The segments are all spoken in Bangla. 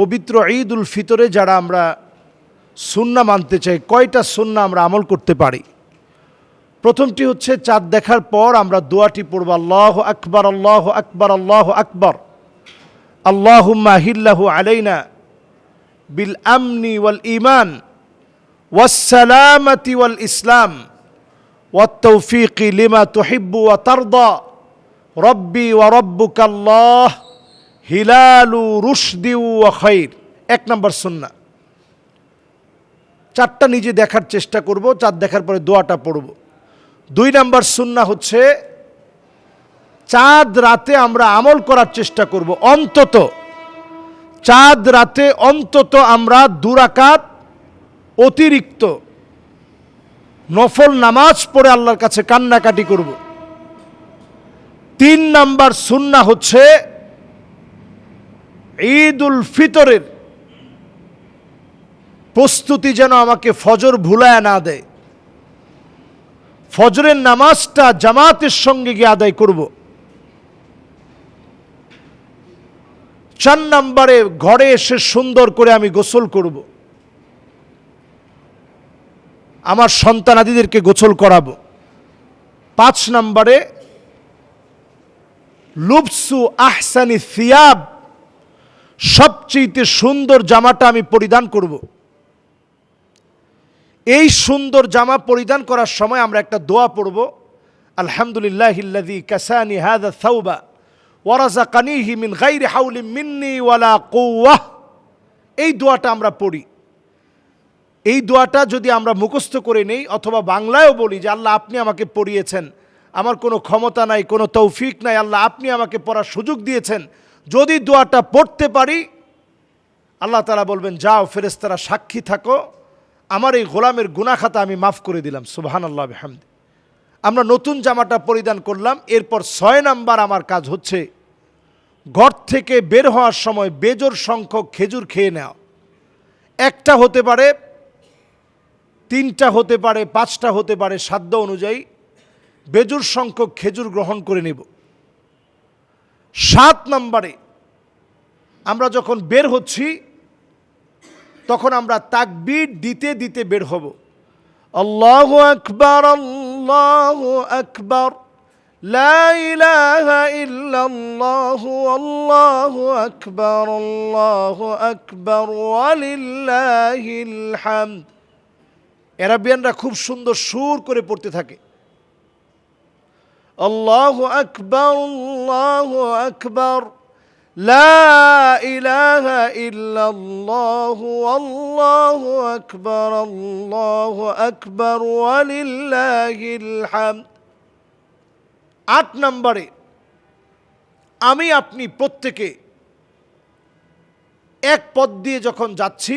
পবিত্র ঈদ উল ফিতরে যারা আমরা সুন্না মানতে চাই, কয়টা সুন্না আমরা আমল করতে পারি? প্রথমটি হচ্ছে, চাঁদ দেখার পর আমরা দোয়াটি পড়ব, আল্লাহ আকবর আল্লাহ আকবর আল্লাহ আকবর। আল্লাহ মাহিল্লাহ আলাইনা বিল আমনি ওয়াল ইমান ওয়াসালামতি ওয়াল ইসলাম ওয়াত্তৌফিকি লিমা তুহিব্বু ওয়া তারদা। রব্বি ওয়া রব্বুকাল্লাহ। হিলালু রুশদিউ খৈর এক নম্বর সুন্না। চারটা নিজে দেখার চেষ্টা করব, চার দেখার পরে দোয়াটা পড়ব। দুই নম্বর সুন্না হচ্ছে, চাঁদ রাতে আমরা আমল করার চেষ্টা করব, অন্তত। চাঁদ রাতে অন্তত আমরা দুরাকাত অতিরিক্ত নফল নামাজ পড়ে আল্লাহর কাছে কান্নাকাটি করব। তিন নাম্বার সুন্না হচ্ছে ঈদ উল ফিতরের প্রস্তুতি যেন আমাকে ফজর ভুলায় না দেয়। ফজরের নামাজটা জামাতের সঙ্গে গিয়ে আদায় করব। চার নম্বরে ঘরে এসে সুন্দর করে আমি গোসল করব। আমার সন্তানাদিদেরকে গোসল করাবো। পাঁচ নম্বরে লুপসু আহসানি সিয়াব সবচেয়ে সুন্দর জামাটা আমি পরিধান করব। এই সুন্দর জামা পরিধান করার সময় আমরা একটা দোয়া পড়ব, আলহামদুলিল্লাহ ইল্লাযী কাসানি হাযা থাওবা ওয়ারাযাকানিহি মিন গায়রি হাওলিন মিন্নি ওয়ালা কুওয়াহ এই দোয়াটা আমরা পড়ি। এই দোয়াটা যদি আমরা মুখস্থ করে নেই অথবা বাংলায়ও বলি যে, আল্লাহ আপনি আমাকে পড়িয়েছেন, আমার কোনো ক্ষমতা নাই, কোনো তৌফিক নাই, আল্লাহ আপনি আমাকে পড়ার সুযোগ দিয়েছেন যদি দোয়াটা পড়তে পারি, আল্লাহ তালা বলবেন, যাও ফেরেস্তারা সাক্ষী থাকো। আমার এই গোলামের গুনাখাতা আমি মাফ করে দিলাম সুবাহান আল্লাহ হামদ আমরা নতুন জামাটা পরিধান করলাম, এরপর ছয় নাম্বার আমার কাজ হচ্ছে, ঘর থেকে বের হওয়ার সময় বেজোর সংখ্যক খেজুর খেয়ে নেওয়া। একটা হতে পারে, তিনটা হতে পারে, পাঁচটা হতে পারে, সাধ্য অনুযায়ী বেজুর সংখ্যক খেজুর গ্রহণ করে নেব। সাত নম্বরে আমরা যখন বের হচ্ছি, তখন আমরা তাকবির দিতে দিতে বের হব। আল্লাহ আকবর আল্লাহ আকবর এরাবিয়ানরা আল্লাহ খুব সুন্দর সুর করে পড়তে থাকে। আল্লাহ আকবর আল্লাহ আকবর لا إله إلا الله والله أكبر الله أكبر ولله الحمد আট নম্বরে আমি আপনি প্রত্যেকে এক পথ দিয়ে যখন যাচ্ছি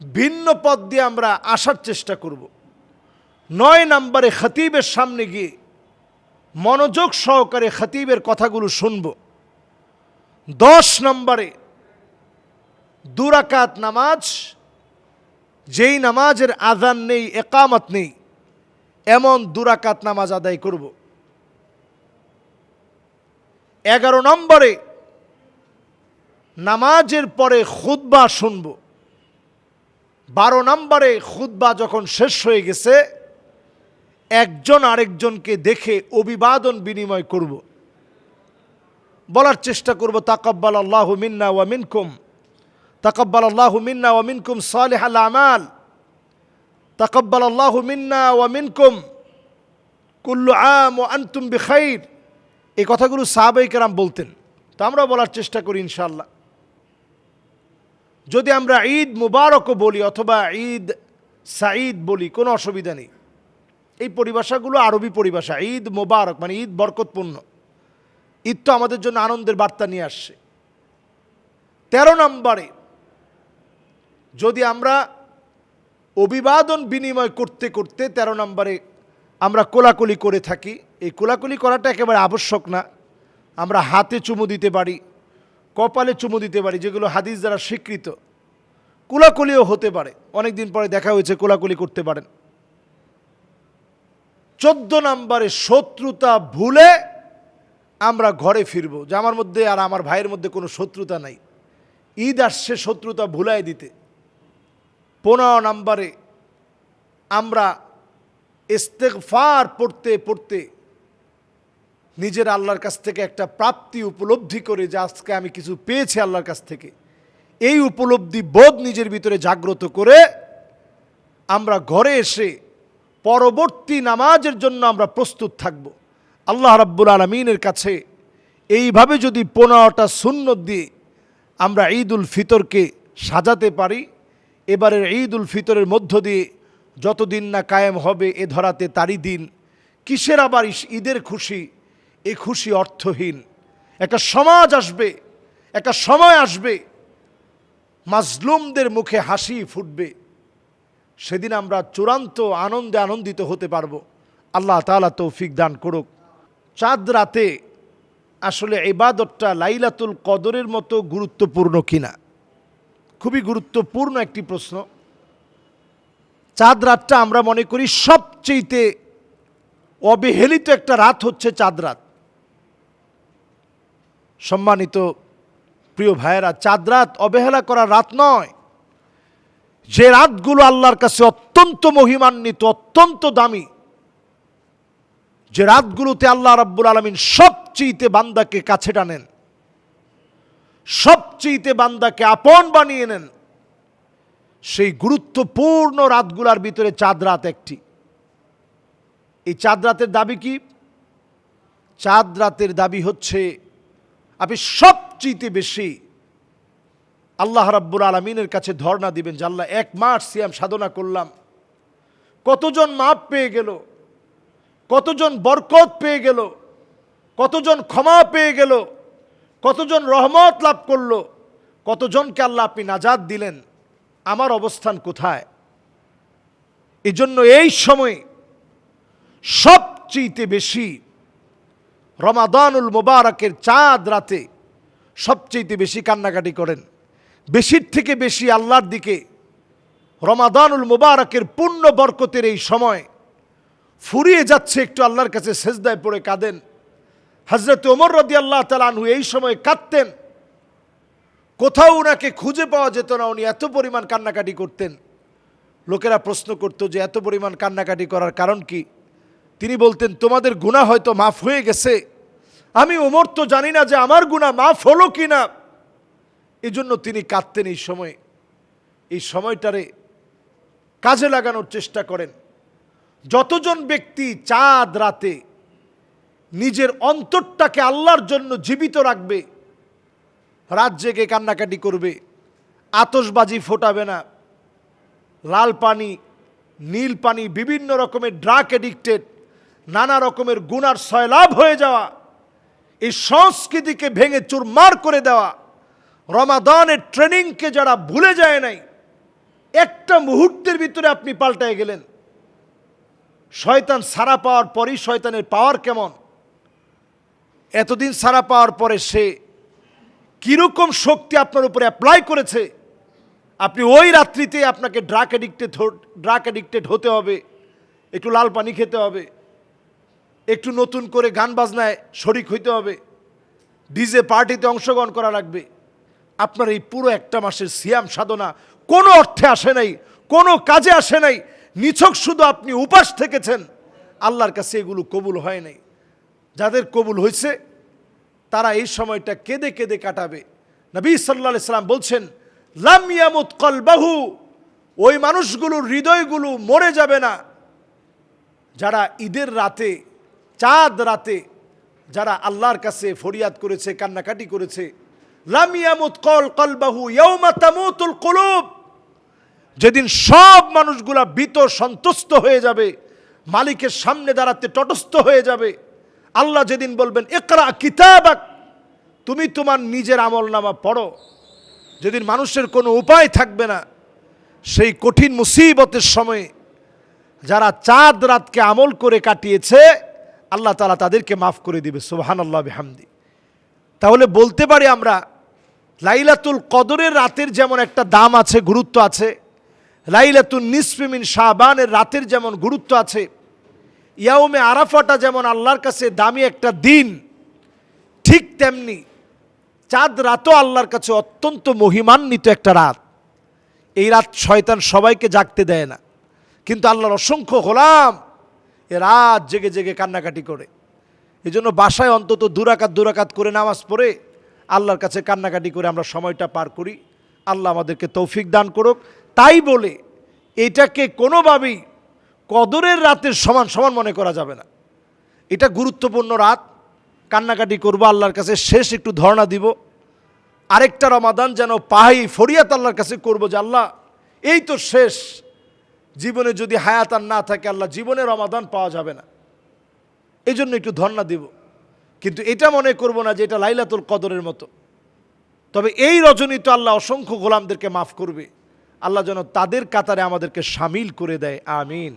ভিন্ন পথ দিয়ে আমরা আসার চেষ্টা করব নয় নম্বরে খতিবের সামনে গিয়ে মনোযোগ সহকারে খতিবের কথাগুলো শুনব। দশ নম্বরে, দুরাকাত নামাজ, যেই নামাজের আজান নেই, একামত নেই, এমন দুরাকাত নামাজ আদায় করব। এগারো নম্বরে, নামাজের পরে খুদ্া শুনব। বারো নম্বরে খুদ্া যখন শেষ হয়ে গেছে একজন আরেকজনকে দেখে অভিবাদন বিনিময় করব। বলার চেষ্টা করব, তাকব্বাল আল্লাহ মিন্না ওয়া মিনকুম, তাকব্বাল আল্লাহ মিন্না ওয়া মিনকুম সালেহ আল আমাল, তাকব্বাল আল্লাহ মিন্না ওয়া মিনকুম কুল্লু আম ও আন্তুম বিখাইর। এই কথাগুলো সাহাবাই কেরাম বলতেন। তো আমরা বলার চেষ্টা করি ইনশাল্লাহ যদি আমরা ঈদ মুবারকও বলি অথবা ঈদ সাঈদ বলি, কোনো অসুবিধা নেই। এই পরিভাষাগুলো আরবি পরিভাষা, ঈদ মোবারক মানে ঈদ বরকতপূর্ণ। ঈদ তো আমাদের জন্য আনন্দের বার্তা নিয়ে আসছে। তেরো নম্বরে, যদি আমরা অভিবাদন বিনিময় করতে করতে তেরো নম্বরে আমরা কোলাকুলি করে থাকি, এই কোলাকুলি করাটা একেবারে আবশ্যক না। আমরা হাতে চুমু দিতে পারি, কপালে চুমু দিতে পারি, যেগুলো হাদিস দ্বারা স্বীকৃত। কোলাকুলিও হতে পারে। অনেক দিন পরে দেখা হয়েছে কোলাকুলি করতে পারেন। চোদ্দ নম্বরে শত্রুতা ভুলে আমরা ঘরে ফিরব। যে আমার মধ্যে আর আমার ভাইয়ের মধ্যে কোনো শত্রুতা নাই। ঈদ আসছে শত্রুতা ভুলাই দিতে। পনেরো নম্বরে আমরা ইস্তেগফার পড়তে পড়তে নিজের আল্লাহর কাছ থেকে একটা প্রাপ্তি উপলব্ধি করে যে আজকে আমি কিছু পেয়েছি আল্লাহর কাছ থেকে। এই উপলব্ধি বোধ নিজের ভিতরে জাগ্রত করে আমরা ঘরে এসে পরবর্তী নামাজের জন্য আমরা প্রস্তুত থাকব। আল্লাহ রাব্বুল আলমিনের কাছে এইভাবে যদি পনেরোটা শূন্য দিয়ে আমরা ঈদ উল ফিতরকে সাজাতে পারি, এবারের ঈদ উল ফিতরের মধ্য দিয়ে যতদিন না কায়েম হবে এ ধরাতে তারই দিন, কিসের আবার ঈদের খুশি? এ খুশি অর্থহীন। একটা সমাজ আসবে, একটা সময় আসবে, মাজলুমদের মুখে হাসি ফুটবে। সেদিন আমরা চূড়ান্ত আনন্দে আনন্দিত হতে পারব। আল্লাহ তাআলা তৌফিক দান করুক। চাঁদ রাতে আসলে ইবাদতটা লাইলাতুল কদরের মতো গুরুত্বপূর্ণ কিনা? খুবই গুরুত্বপূর্ণ একটি প্রশ্ন। চাঁদ রাতটা আমরা মনে করি সবচেয়েতে অবহেলিত একটা রাত হচ্ছে চাঁদ রাত। সম্মানিত প্রিয় ভাইয়েরা, চাঁদ রাত অবহেলা করা রাত নয়। যে রাতগুলো আল্লাহর কাছে অত্যন্ত মহিমান্বিত, অত্যন্ত দামি, যে রাতগুলোতে আল্লাহ রাব্বুল আলমিন সবচেয়েতে বান্দাকে কাছে টানেন, সবচেয়েতে বান্দাকে আপন বানিয়ে নেন, সেই গুরুত্বপূর্ণ রাতগুলার ভিতরে চাঁদ রাত একটি। এই চাঁদ রাতের দাবি কি? চাঁদ রাতের দাবি হচ্ছে, আপনি সবচেয়েতে বেশি আল্লাহ রাব্বুল আলমিনের কাছে ধর্ণা দিবেন যে আল্লাহ, এক মাস সিয়াম সাধনা করলাম। কতজন মাপ পেয়ে গেল? কতজন বরকত পেয়ে গেল? কতজন ক্ষমা পেয়ে গেল? কতজন রহমত লাভ করল? কতজনকে আল্লাহ আপনি নাজাদ দিলেন? আমার অবস্থান কোথায়? এই জন্য এই সময়ে সবচেয়েতে বেশি রমাদানুল মোবারকের চাঁদ রাতে সবচেয়েতে বেশি কান্নাকাটি করেন। বেশির থেকে বেশি আল্লাহর দিকে রমাদানুল মোবারকের পূর্ণ বরকতের এই সময় ফুরিয়ে যাচ্ছে, একটু আল্লাহর কাছে সেজদায় পড়ে কাঁদেন। হজরত ওমর রদি আল্লাহ তালানহু এই সময় কাঁদতেন। কোথাও ওনাকে খুঁজে পাওয়া যেত না, উনি এত পরিমাণ কান্নাকাটি করতেন। লোকেরা প্রশ্ন করতো যে, এত পরিমাণ কান্নাকাটি করার কারণ কি? তিনি বলতেন, তোমাদের গুণা হয়তো মাফ হয়ে গেছে। আমি ওমর তো জানি না যে আমার গুণা মাফ হলো কি না এই জন্য তিনি কাঁদতেন এই সময়। এই সময়টারে কাজে লাগানোর চেষ্টা করেন। যতজন ব্যক্তি চাঁদ রাতে নিজের অন্তরটাকে আল্লাহর জন্য জীবিত রাখবে, রাত জেগে কান্নাকাটি করবে আতসবাজি ফোটাবে না, লাল পানি, নীল পানি, বিভিন্ন রকমের ড্রাগ এডিক্টেড নানা রকমের গুনার সয়লাভ হয়ে যাওয়া, এই সংস্কৃতিকে ভেঙে চুরমার করে দেওয়া রমাদানের ট্রেনিংকে যারা ভুলে যায় নাই, একটা মুহূর্তের ভিতরে আপনি পাল্টায় গেলেন। শয়তান সারা পাওয়ার পরই শয়তানের পাওয়ার কেমন? এতদিন সারা পাওয়ার পরে সে কীরকম শক্তি আপনার উপরে অ্যাপ্লাই করেছে? আপনি ওই রাত্রিতে আপনাকে ড্রাগ অ্যাডিক্টেড ড্রাগ অ্যাডিক্টেড হতে হবে, একটু লাল পানি খেতে হবে, একটু নতুন করে গান বাজনায় শরিক হইতে হবে, ডিজে পার্টিতে অংশগ্রহণ করা লাগবে। আপনার এই পুরো একটা মাসের সিয়াম সাধনা কোনো অর্থে আসে নাই, কোনো কাজে আসে নাই। নিছক শুধু আপনি উপাস থেকেছেন, আল্লাহর কাছে এগুলো কবুল হয় নাই। যাদের কবুল হয়েছে, তারা এই সময়টা কেঁদে কেঁদে কাটাবে। নবী সাল্লা সাল্লাম বলছেন, লাম ইয়ামুত কলবাহু ওই মানুষগুলোর হৃদয়গুলো মরে যাবে না। যারা ঈদের রাতে, চাঁদ রাতে, যারা আল্লাহর কাছে ফরিয়াদ করেছে, কান্নাকাটি করেছে লাম ইয়ামুত কল কলবাহু ইয়াউমা তামুতুল কুলুব। যেদিন সব মানুষগুলা ভীত, সন্তুষ্ট হয়ে যাবে, মালিকের সামনে দাঁড়াতে তটস্থ হয়ে যাবে। আল্লাহ যেদিন বলবেন একরা কিতাবাক তুমি তোমার নিজের আমল নামা পড়ো। যেদিন মানুষের কোনো উপায় থাকবে না, সেই কঠিন মুসিবতের সময়ে যারা চাঁদ রাতকে আমল করে কাটিয়েছে, আল্লাহ তালা তাদেরকে মাফ করে দিবে সোহান আল্লাহ বেহামদি। তাহলে বলতে পারি আমরা লাইলাতুল কদরের রাতের যেমন একটা দাম আছে, গুরুত্ব আছে লাইলাতুল নিসফিমিন শাহবানের রাতের যেমন গুরুত্ব আছে, ইয়াউমে আরাফাটা যেমন আল্লাহর কাছে দামি একটা দিন, ঠিক তেমনি চাঁদ রাতও আল্লাহর কাছে অত্যন্ত মহিমান্বিত একটা রাত। এই রাত শয়তান সবাইকে জাগতে দেয় না, কিন্তু আল্লাহর অসংখ্য হলাম এ রাত জেগে জেগে কান্নাকাটি করে। এই জন্য বাসায় অন্তত দুরাকাত দুরাকাত করে নামাজ পড়ে আল্লাহর কাছে কান্নাকাটি করে আমরা সময়টা পার করি। আল্লাহ আমাদেরকে তৌফিক দান করুক। তাই বলে এটাকে কোনোভাবেই কদরের রাতের সমান সমান মনে করা যাবে না। এটা গুরুত্বপূর্ণ রাত। কান্নাকাটি করব, আল্লাহর কাছে শেষ একটু ধর্ণা দিব। আরেকটা রমাদান যেন পাহাই ফরিয়াত আল্লাহর কাছে করব যে আল্লাহ, এই তো শেষ। জীবনে যদি হায়াত আর না থাকে, আল্লাহ জীবনে রমাদান পাওয়া যাবে না। এই জন্য একটু ধর্ণা দিব। কিন্তু এটা মনে করব না যে এটা লাইলাতুল কদরের মতো। তবে এই রজনী তো আল্লাহ অসংখ্য গোলামদেরকে মাফ করবে। আল্লাহ যেন তাদের কাতারে আমাদেরকে সামিল করে দেয়। আমিন।